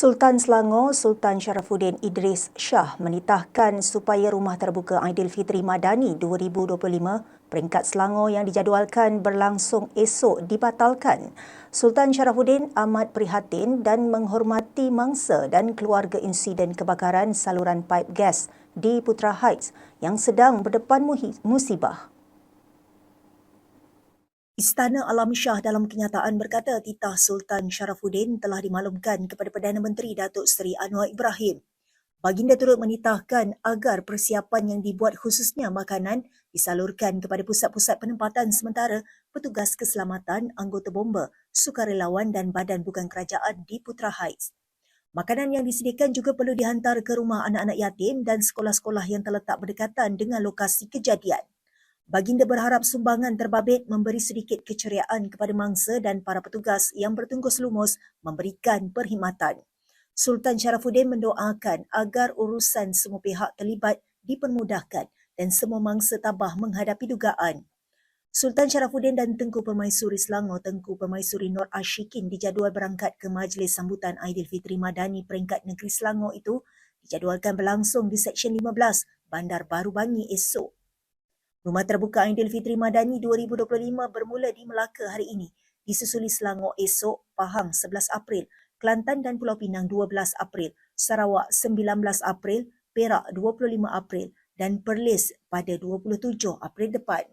Sultan Selangor Sultan Sharafuddin Idris Shah menitahkan supaya Rumah Terbuka Aidilfitri Madani 2025 peringkat Selangor yang dijadualkan berlangsung esok dibatalkan. Sultan Sharafuddin amat prihatin dan menghormati mangsa dan keluarga insiden kebakaran saluran paip gas di Putra Heights yang sedang berdepan musibah. Istana Alam Shah dalam kenyataan berkata titah Sultan Sharafuddin telah dimaklumkan kepada Perdana Menteri Datuk Seri Anwar Ibrahim. Baginda turut menitahkan agar persiapan yang dibuat khususnya makanan disalurkan kepada pusat-pusat penempatan sementara petugas keselamatan, anggota bomba, sukarelawan dan badan bukan kerajaan di Putra Heights. Makanan yang disediakan juga perlu dihantar ke rumah anak-anak yatim dan sekolah-sekolah yang terletak berdekatan dengan lokasi kejadian. Baginda berharap sumbangan terbabit memberi sedikit keceriaan kepada mangsa dan para petugas yang bertungkus lumus memberikan perkhidmatan. Sultan Sharafuddin mendoakan agar urusan semua pihak terlibat dipermudahkan dan semua mangsa tabah menghadapi dugaan. Sultan Sharafuddin dan Tengku Permaisuri Selangor Tengku Permaisuri Nur Ashikin dijadual berangkat ke majlis sambutan Aidilfitri Madani peringkat negeri Selangor itu dijadualkan berlangsung di Seksyen 15 Bandar Baru Bangi esok. Rumah Terbuka Aidilfitri Madani 2025 bermula di Melaka hari ini, disusuli Selangor esok, Pahang 11 April, Kelantan dan Pulau Pinang 12 April, Sarawak 19 April, Perak 25 April dan Perlis pada 27 April depan.